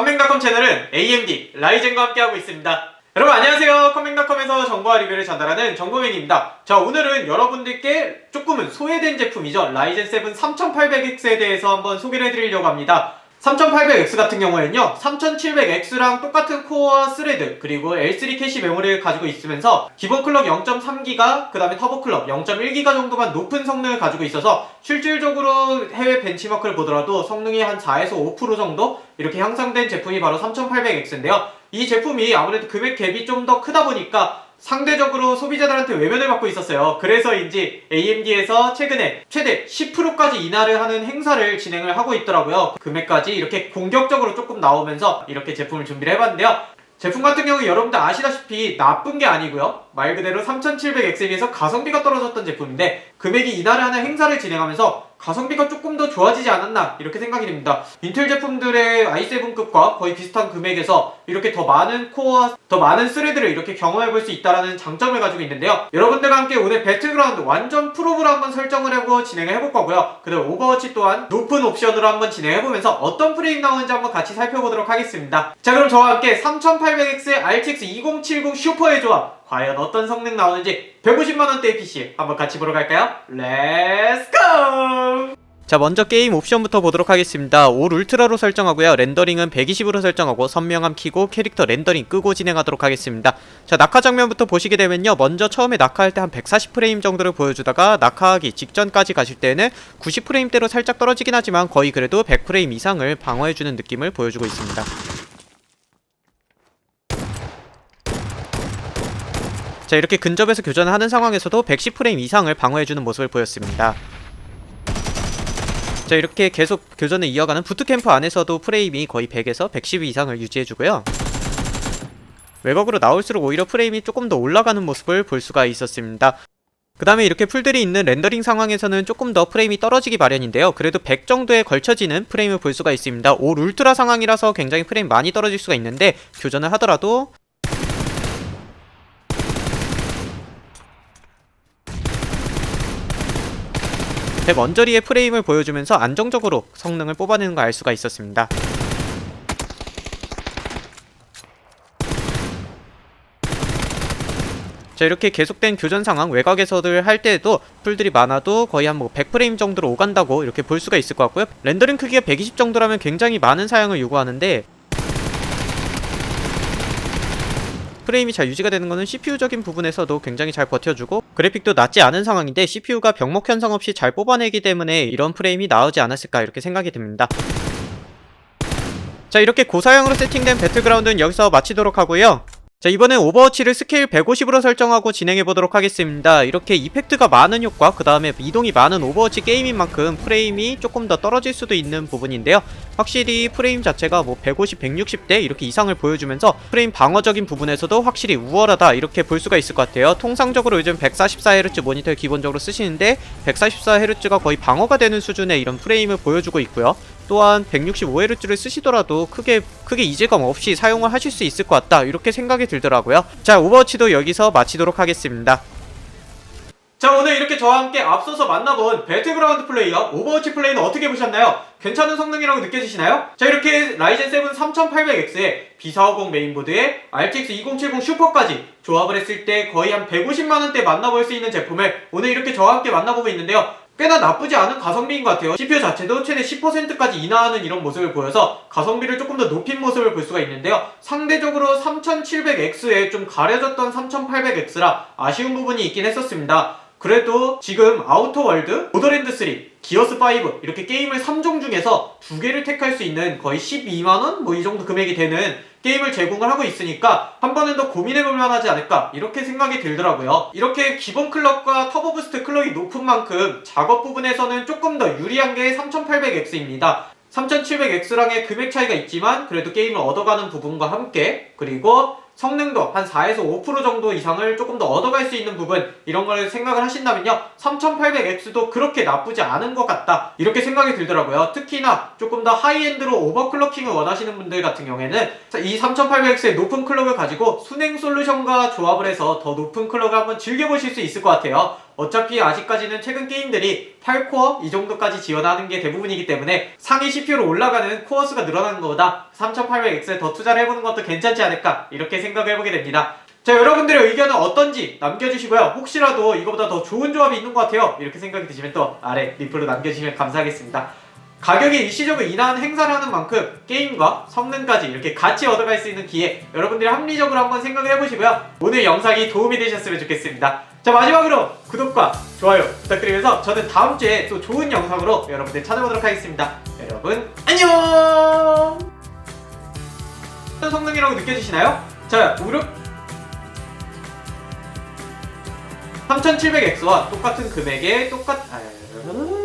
컴맹닷컴 채널은 AMD, 라이젠과 함께하고 있습니다. 여러분 안녕하세요. 컴맹닷컴에서 정보와 리뷰를 전달하는 정보맨입니다. 자 오늘은 여러분들께 조금은 소외된 제품이죠. 라이젠 7 3800X에 대해서 한번 소개를 해드리려고 합니다. 3800X 같은 경우에는요 3700X랑 똑같은 코어와 스레드 그리고 L3 캐시 메모리를 가지고 있으면서 기본 클럭 0.3기가 그 다음에 터보 클럭 0.1기가 정도만 높은 성능을 가지고 있어서 실질적으로 해외 벤치마크를 보더라도 성능이 한 4에서 5% 정도 이렇게 향상된 제품이 바로 3800X인데요. 이 제품이 아무래도 금액 갭이 좀 더 크다 보니까 상대적으로 소비자들한테 외면을 받고 있었어요. 그래서인지 AMD에서 최근에 최대 10%까지 인하를 하는 행사를 진행을 하고 있더라고요. 금액까지 이렇게 공격적으로 조금 나오면서 이렇게 제품을 준비를 해봤는데요. 제품 같은 경우 여러분들 아시다시피 나쁜 게 아니고요. 말 그대로 3700X에서 가성비가 떨어졌던 제품인데 금액이 인하를 하는 행사를 진행하면서 가성비가 조금 더 좋아지지 않았나 이렇게 생각이 됩니다. 인텔 제품들의 i7급과 거의 비슷한 금액에서 이렇게 더 많은 코어와 더 많은 스레드를 이렇게 경험해 볼 수 있다는 장점을 가지고 있는데요. 여러분들과 함께 오늘 배틀그라운드 완전 프로브로 한번 설정을 해보고 진행을 해볼 거고요. 그다음 오버워치 또한 높은 옵션으로 한번 진행해 보면서 어떤 프레임 나오는지 한번 같이 살펴보도록 하겠습니다. 자 그럼 저와 함께 3800X의 RTX 2070 슈퍼의 조합 과연 어떤 성능 나오는지 150만원대의 PC 한번 같이 보러 갈까요? 렛츠 고! 자 먼저 게임 옵션부터 보도록 하겠습니다. 올 울트라로 설정하고요. 렌더링은 120으로 설정하고 선명함 키고 캐릭터 렌더링 끄고 진행하도록 하겠습니다. 자 낙하 장면부터 보시게 되면요. 먼저 처음에 낙하할 때 한 140프레임 정도를 보여주다가 낙하하기 직전까지 가실 때는 90프레임대로 살짝 떨어지긴 하지만 거의 그래도 100프레임 이상을 방어해주는 느낌을 보여주고 있습니다. 자 이렇게 근접해서 교전을 하는 상황에서도 110프레임 이상을 방어해주는 모습을 보였습니다 자 이렇게 계속 교전을 이어가는 부트캠프 안에서도 프레임이 거의 100에서 110 이상을 유지해주고요. 외곽으로 나올수록 오히려 프레임이 조금 더 올라가는 모습을 볼 수가 있었습니다. 그 다음에 이렇게 풀들이 있는 렌더링 상황에서는 조금 더 프레임이 떨어지기 마련인데요. 그래도 100 정도에 걸쳐지는 프레임을 볼 수가 있습니다. 올 울트라 상황이라서 굉장히 프레임 많이 떨어질 수가 있는데 교전을 하더라도 백 언저리의 프레임을 보여주면서 안정적으로 성능을 뽑아내는 걸 알 수가 있었습니다. 자 이렇게 계속된 교전 상황 외곽에서들 할 때에도 풀들이 많아도 거의 한 뭐 100프레임 정도로 오간다고 이렇게 볼 수가 있을 것 같고요 렌더링 크기가 120 정도라면 굉장히 많은 사양을 요구하는데 프레임이 잘 유지가 되는 것은 CPU적인 부분에서도 굉장히 잘 버텨주고 그래픽도 낮지 않은 상황인데 CPU가 병목 현상 없이 잘 뽑아내기 때문에 이런 프레임이 나오지 않았을까 이렇게 생각이 듭니다. 자 이렇게 고사양으로 세팅된 배틀그라운드는 여기서 마치도록 하고요. 자 이번엔 오버워치를 스케일 150으로 설정하고 진행해보도록 하겠습니다. 이렇게 이펙트가 많은 효과 그 다음에 이동이 많은 오버워치 게임인 만큼 프레임이 조금 더 떨어질 수도 있는 부분인데요. 확실히 프레임 자체가 뭐 150, 160대 이렇게 이상을 보여주면서 프레임 방어적인 부분에서도 확실히 우월하다 이렇게 볼 수가 있을 것 같아요. 통상적으로 요즘 144Hz 모니터를 기본적으로 쓰시는데 144Hz가 거의 방어가 되는 수준의 이런 프레임을 보여주고 있고요 또한 165Hz를 쓰시더라도 크게 크게 이질감 없이 사용을 하실 수 있을 것 같다 이렇게 생각이 들더라고요 자 오버워치도 여기서 마치도록 하겠습니다 자 오늘 이렇게 저와 함께 앞서서 만나본 배틀그라운드 플레이어 오버워치 플레이는 어떻게 보셨나요? 괜찮은 성능이라고 느껴지시나요? 자 이렇게 라이젠 7 3800X에 B450 메인보드에 RTX 2070 슈퍼까지 조합을 했을 때 거의 한 150만원대 만나볼 수 있는 제품을 오늘 이렇게 저와 함께 만나보고 있는데요 꽤나 나쁘지 않은 가성비인 것 같아요. CPU 자체도 최대 10%까지 인하하는 이런 모습을 보여서 가성비를 조금 더 높인 모습을 볼 수가 있는데요. 상대적으로 3700X에 좀 가려졌던 3800X라 아쉬운 부분이 있긴 했었습니다 그래도 지금 아우터 월드, 보더랜드 3, 기어스 5 이렇게 게임을 3종 중에서 두 개를 택할 수 있는 거의 12만 원? 뭐 이 정도 금액이 되는 게임을 제공을 하고 있으니까 한 번은 더 고민해볼 만하지 않을까? 이렇게 생각이 들더라고요. 이렇게 기본 클럭과 터보 부스트 클럭이 높은 만큼 작업 부분에서는 조금 더 유리한 게 3800X입니다. 3700X랑의 금액 차이가 있지만 그래도 게임을 얻어가는 부분과 함께 그리고 성능도 한 4에서 5% 정도 이상을 조금 더 얻어갈 수 있는 부분 이런 걸 생각을 하신다면요. 3800X도 그렇게 나쁘지 않은 것 같다. 이렇게 생각이 들더라고요. 특히나 조금 더 하이엔드로 오버클럭킹을 원하시는 분들 같은 경우에는 이 3800X의 높은 클럭을 가지고 순행 솔루션과 조합을 해서 더 높은 클럭을 한번 즐겨보실 수 있을 것 같아요 어차피 아직까지는 최근 게임들이 8코어 이 정도까지 지원하는 게 대부분이기 때문에 상위 CPU로 올라가는 코어 수가 늘어나는 것보다 3800X에 더 투자를 해보는 것도 괜찮지 않을까 이렇게 생각을 해보게 됩니다. 자 여러분들의 의견은 어떤지 남겨주시고요. 혹시라도 이거보다 더 좋은 조합이 있는 것 같아요. 이렇게 생각이 드시면 또 아래 리플로 남겨주시면 감사하겠습니다. 가격이 일시적으로 인하한 행사를 하는 만큼 게임과 성능까지 이렇게 같이 얻어갈 수 있는 기회 여러분들이 합리적으로 한번 생각을 해보시고요. 오늘 영상이 도움이 되셨으면 좋겠습니다. 자 마지막으로 구독과 좋아요 부탁드리면서 저는 다음 주에 또 좋은 영상으로 여러분들 찾아보도록 하겠습니다. 여러분 안녕! 어떤 성능이라고 느껴지시나요? 자 무릎 3700X와 똑같은 금액에 똑같... 아...